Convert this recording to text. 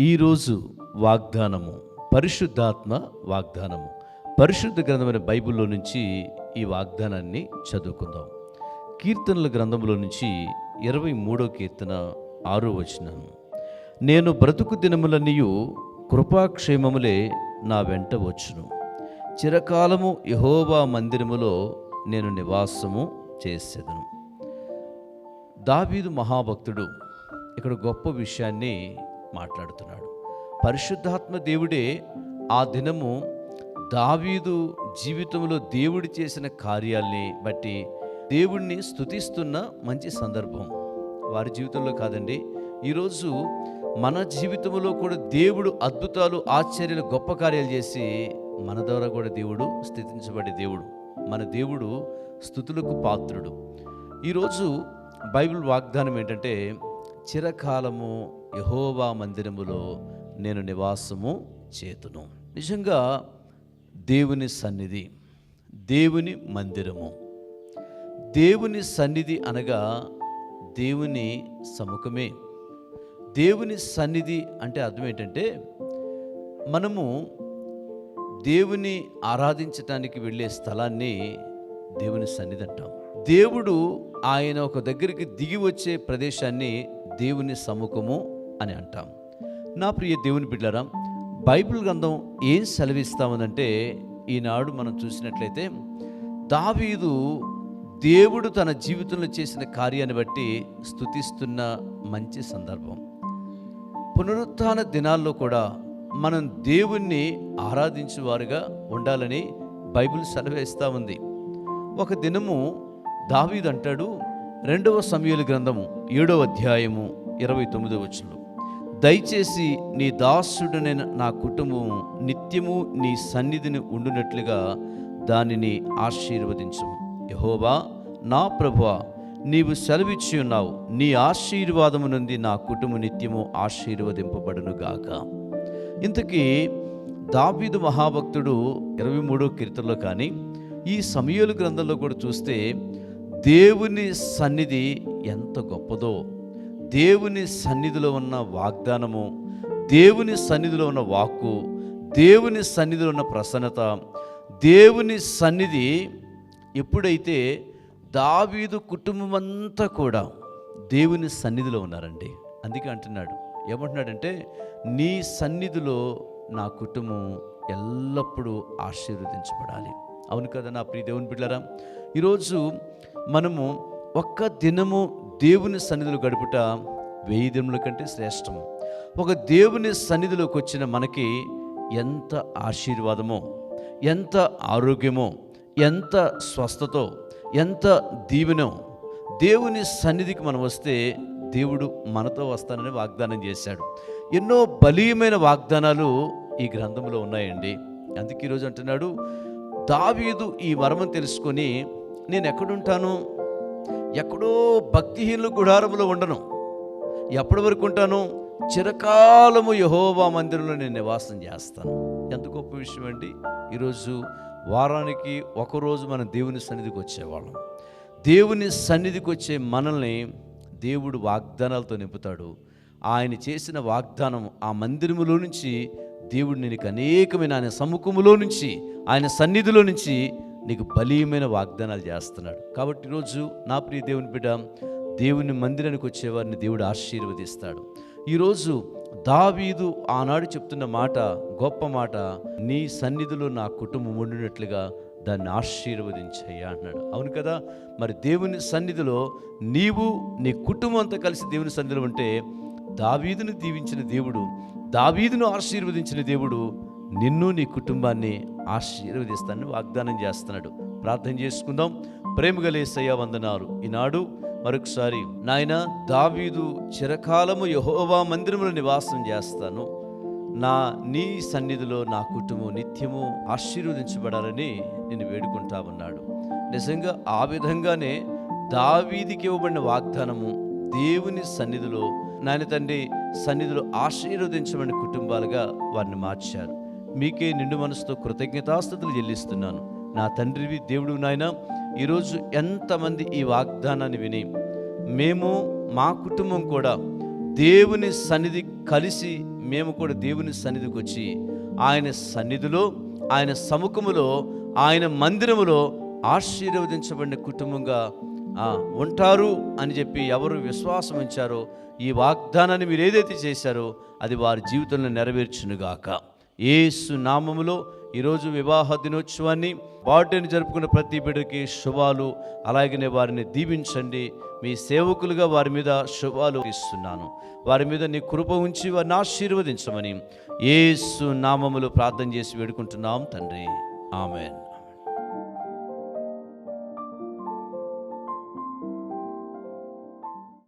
ఈరోజు వాగ్దానము పరిశుద్ధాత్మ వాగ్దానము. పరిశుద్ధ గ్రంథమైన బైబిల్లో నుంచి ఈ వాగ్దానాన్ని చదువుకుందాం. కీర్తనల గ్రంథంలో నుంచి ఇరవై మూడో కీర్తన ఆరో వచనం. నేను బ్రతుకు దినములన్నీయు కృపాక్షేమములే నా వెంట వచ్చును. చిరకాలము యహోవా మందిరములో నేను నివాసము చేసేదను. దావీదు మహాభక్తుడు ఇక్కడ గొప్ప విషయాన్ని మాట్లాడుతున్నాడు. పరిశుద్ధాత్మ దేవుడే ఆ దినము దావీదు జీవితంలో దేవుడు చేసిన కార్యాల్ని బట్టి దేవుణ్ణి స్థుతిస్తున్న మంచి సందర్భం. వారి జీవితంలో కాదండి ఈరోజు మన జీవితంలో కూడా దేవుడు అద్భుతాలు ఆశ్చర్యాలు గొప్ప కార్యాలు చేసి మన ద్వారా కూడా దేవుడు స్థితించబడే దేవుడు. మన దేవుడు స్థుతులకు పాత్రుడు. ఈరోజు బైబిల్ వాగ్దానం ఏంటంటే చిరకాలము యహోవా మందిరములో నేను నివాసము చేతును. నిజంగా దేవుని సన్నిధి దేవుని మందిరము. దేవుని సన్నిధి అనగా దేవుని సముఖమే. దేవుని సన్నిధి అంటే అర్థం ఏంటంటే మనము దేవుని ఆరాధించటానికి వెళ్ళే స్థలాన్ని దేవుని సన్నిధి అంటాం. దేవుడు ఆయన ఒక దగ్గరికి దిగి వచ్చే ప్రదేశాన్ని దేవుని సముఖము అని అంటాం. నా ప్రియ దేవుని బిడ్డరా బైబిల్ గ్రంథం ఏం సెలవిస్తామనంటే ఈనాడు మనం చూసినట్లయితే దావీదు దేవుడు తన జీవితంలో చేసిన కార్యాన్ని బట్టి స్థుతిస్తున్న మంచి సందర్భం. పునరుత్థాన దినాల్లో కూడా మనం దేవుణ్ణి ఆరాధించేవారుగా ఉండాలని బైబిల్ సెలవేస్తూ ఉంది. ఒక దినము దావీదు అంటాడు రెండవ సమయలు గ్రంథము ఏడవ అధ్యాయము ఇరవై తొమ్మిదవ వచనంలో. దయచేసి నీ దాసుడనైన నా కుటుంబము నిత్యము నీ సన్నిధిని ఉండునట్లుగా దానిని ఆశీర్వదించము. యహోవా నా ప్రభువా నీవు సెలవిచ్చి ఉన్నావు. నీ ఆశీర్వాదము నుండి నా కుటుంబం నిత్యము ఆశీర్వదింపబడునుగాక ఇంతకీ దావీదు మహాభక్తుడు ఇరవై మూడో కీర్తనలో కానీ ఈ సమయలు గ్రంథంలో కూడా చూస్తే దేవుని సన్నిధి ఎంత గొప్పదో దేవుని సన్నిధిలో ఉన్న వాగ్దానము దేవుని సన్నిధిలో ఉన్న వాక్కు దేవుని సన్నిధిలో ఉన్న ప్రసన్నత దేవుని సన్నిధి ఎప్పుడైతే దావీదు కుటుంబం అంతా కూడా దేవుని సన్నిధిలో ఉన్నారండి. అందుకే అంటున్నాడు. ఏమంటున్నాడంటే నీ సన్నిధిలో నా కుటుంబం ఎల్లప్పుడూ ఆశీర్వదించబడాలి. అవును కదా నా ప్రియ దేవుని బిడ్డరా ఈరోజు మనము ఒక్క దినము దేవుని సన్నిధిలో గడుపుట వెయ్యి దినముల కంటే శ్రేష్టము. ఒక దేవుని సన్నిధిలోకి వచ్చిన మనకి ఎంత ఆశీర్వాదమో ఎంత ఆరోగ్యమో ఎంత స్వస్థతో ఎంత దీవెనో దేవుని సన్నిధికి మనం వస్తే దేవుడు మనతో వస్తానని వాగ్దానం చేశాడు. ఎన్నో బలీయమైన వాగ్దానాలు ఈ గ్రంథంలో ఉన్నాయండి. అందుకే ఈరోజు అంటున్నాడు దావీదు ఈ మర్మం తెలుసుకొని నేను ఎక్కడుంటాను? ఎక్కడో భక్తిహీనులు గుడారములో ఉండను. ఎప్పటి వరకు ఉంటాను? చిరకాలము యహోవా మందిరంలో నేను నివాసం చేస్తాను. ఎంత గొప్ప విషయం అండి. ఈరోజు వారానికి ఒకరోజు మనం దేవుని సన్నిధికి వచ్చేవాళ్ళం. దేవుని సన్నిధికి వచ్చే మనల్ని దేవుడు వాగ్దానాలతో నింపుతాడు. ఆయన చేసిన వాగ్దానం ఆ మందిరములో నుంచి దేవుడు నీకు అనేకమైన ఆయన సముఖములో నుంచి ఆయన సన్నిధిలో నుంచి నీకు బలీయమైన వాగ్దానాలు చేస్తున్నాడు. కాబట్టి ఈరోజు నా ప్రియ దేవుని బిడ్డ దేవుని మందిరానికి వచ్చేవారిని దేవుడు ఆశీర్వదిస్తాడు. ఈరోజు దావీదు ఆనాడు చెప్తున్న మాట గొప్ప మాట నీ సన్నిధిలో నా కుటుంబం ఉండినట్లుగా దాన్ని ఆశీర్వదించయ్యా అన్నాడు అవును కదా? మరి దేవుని సన్నిధిలో నీవు నీ కుటుంబం అంతా కలిసి దేవుని సన్నిధిలో ఉంటే దావీదును దీవించిన దేవుడు దావీదును ఆశీర్వదించిన దేవుడు నిన్ను నీ కుటుంబాన్ని ఆశీర్వదిస్తానని వాగ్దానం చేస్తున్నాడు. ప్రార్థన చేసుకుందాం. ప్రేమ గలేసయ్య వందనాలు. ఈనాడు మరొకసారి నాయన దావీదు చిరకాలము యహోవా మందిరములో నివాసం చేస్తాను. నా నీ సన్నిధిలో నా కుటుంబం నిత్యము ఆశీర్వదించబడాలని నేను వేడుకుంటా ఉన్నాడు. నిజంగా ఆ విధంగానే దావీదికి ఇవ్వబడిన వాగ్దానము దేవుని సన్నిధిలో నాయన తండ్రి సన్నిధిలో ఆశీర్వదించబడిన కుటుంబాలుగా వారిని మార్చారు. మీకే నిండు మనసుతో కృతజ్ఞతాస్థుతులు చెల్లిస్తున్నాను. నా తండ్రివి దేవుడు నాయన ఈరోజు ఎంతమంది ఈ వాగ్దానాన్ని విని మేము మా కుటుంబం కూడా దేవుని సన్నిధి కలిసి మేము కూడా దేవుని సన్నిధికి వచ్చి ఆయన సన్నిధిలో ఆయన సముఖములో ఆయన మందిరములో ఆశీర్వదించబడిన కుటుంబంగా ఉంటారు అని చెప్పి ఎవరు విశ్వాసం ఉంచారో ఈ వాగ్దానాన్ని మీరు ఏదైతే చేశారో అది వారి జీవితంలో నెరవేర్చునుగాక. ఏసు నామములో ఈరోజు వివాహ దినోత్సవాన్ని బాటని జరుపుకున్న ప్రతి బిడ్డకి శుభాలు అలాగనే వారిని దీవించండి. మీ సేవకులుగా వారి మీద శుభాలు ఇస్తున్నాను. వారి మీద నీ కృప ఉంచి వారిని ఆశీర్వదించమని ఏసు నామములు ప్రార్థన చేసి వేడుకుంటున్నాం తండ్రి. ఆమెన్.